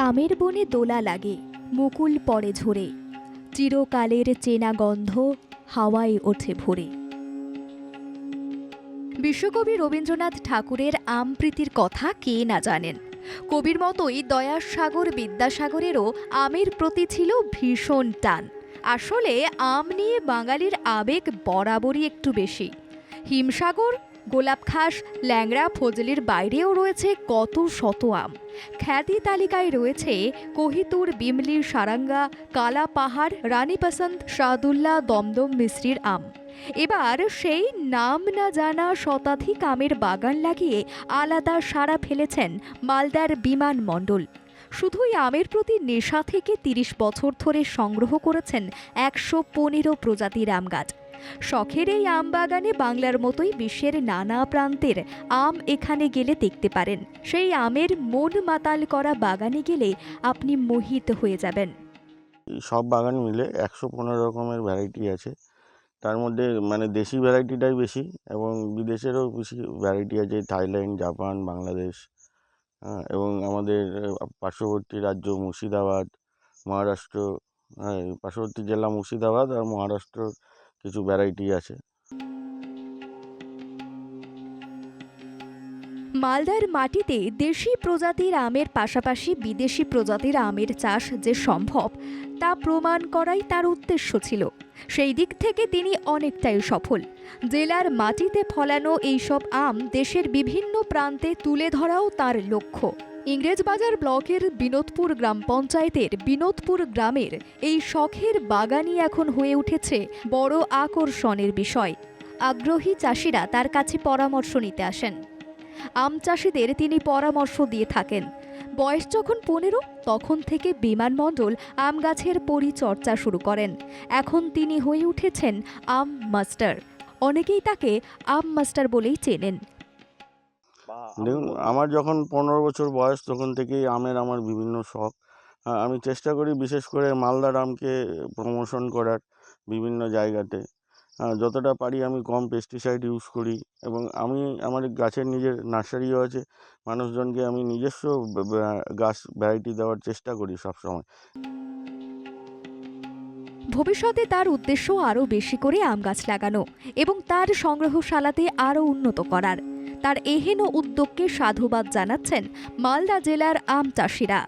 আমের বনে দোলা লাগে, মুকুল পড়ে ঝরে। চিরকালের চেনা গন্ধ হাওয়ায় ওঠে ভরে। বিশ্বকবি রবীন্দ্রনাথ ঠাকুরের আম প্রীতির কথা কে না জানেন? কবির মতোই দয়াসাগর বিদ্যাসাগরেরও আমের প্রতি ছিল ভীষণ টান। আসলে আম নিয়ে বাঙালির আবেগ বরাবরই একটু বেশি। হিমসাগর গোলাপ খাস, ল্যাংড়া, ফজলির বাইরেও রয়েছে কত শত আম। খ্যাতি তালিকায় রয়েছে কোহিতুর, বিমলি, সারাঙ্গা, কালা পাহাড়, রানী পসন্ত শাহদুল্লাহ, দমদম মিশ্রির আম। এবার সেই নাম না জানা শতাধিক আমের বাগান লাগিয়ে আলাদা সাড়া ফেলেছেন মালদার বিমান মণ্ডল। শুধুই আমের প্রতি নেশা থেকে তিরিশ বছর ধরে সংগ্রহ করেছেন একশো পনেরো প্রজাতির আম গাছ শখের এই আম বাগানে বাংলার মতোই বিশ্বের নানা প্রান্তের আম এখানে গেলে দেখতে পারেন। সেই আমের মন মাতাল করা বাগানে গেলে আপনি মোহিত হয়ে যাবেন। সব বাগান মিলে একশো পনেরো রকমের ভ্যারাইটি আছে। তার মধ্যে মানে দেশি ভ্যারাইটিটাই বেশি এবং বিদেশেরও বেশি ভ্যারাইটি আছে। থাইল্যান্ড, জাপান, বাংলাদেশ হ্যাঁ এবং আমাদের পার্শ্ববর্তী রাজ্য মুর্শিদাবাদ, মহারাষ্ট্র হ্যাঁ পার্শ্ববর্তী জেলা মুর্শিদাবাদ আর মহারাষ্ট্র কিছু ভ্যারাইটি আছে। মালদার মাটিতে দেশি প্রজাতির আমের পাশাপাশি বিদেশি প্রজাতির আমের চাষ যে সম্ভব, তা প্রমাণ করাই তার উদ্দেশ্য ছিল। সেই দিক থেকে তিনি অনেকটাই সফল। জেলার মাটিতে ফলানো এইসব আম দেশের বিভিন্ন প্রান্তে তুলে ধরাও তার লক্ষ্য। ইংরেজবাজার ব্লকের বিনোদপুর গ্রাম পঞ্চায়েতের বিনোদপুর গ্রামের এই শখের বাগানই এখন হয়ে উঠেছে বড় আকর্ষণের বিষয়। আগ্রহী চাষিরা তার কাছে পরামর্শ নিতে আসেন। আম চাষিদের তিনি পরামর্শ দিয়ে থাকেন। বয়স যখন পনেরো, তখন থেকে বিমানমণ্ডল আম গাছের পরিচর্যা শুরু করেন। এখন তিনি হয়ে উঠেছেন আম মাস্টার। অনেকেই তাকে আম মাস্টার বলেই চেনেন। দেখুন আমার যখন পনেরো বছর বয়স তখন থেকেই আমের আমার বিভিন্ন শখ। আমি চেষ্টা করি বিশেষ করে মালদার আমকে প্রমোশন করার বিভিন্ন জায়গাতে। যতটা পারি আমি কম পেস্টিসাইড ইউজ করি এবং আমি আমার গাছের নিজের নার্সারিও আছে। মানুষজনকে আমি নিজস্ব গাছ ভ্যারাইটি দেওয়ার চেষ্টা করি সবসময়। ভবিষ্যতে তার উদ্দেশ্য আরও বেশি করে আম গাছ লাগানো এবং তার সংগ্রহশালাতে আরও উন্নত করার। তার এহেন উদ্যোগকে সাধুবাদ জানাচ্ছেন মালদা জেলার আম চাষিরা।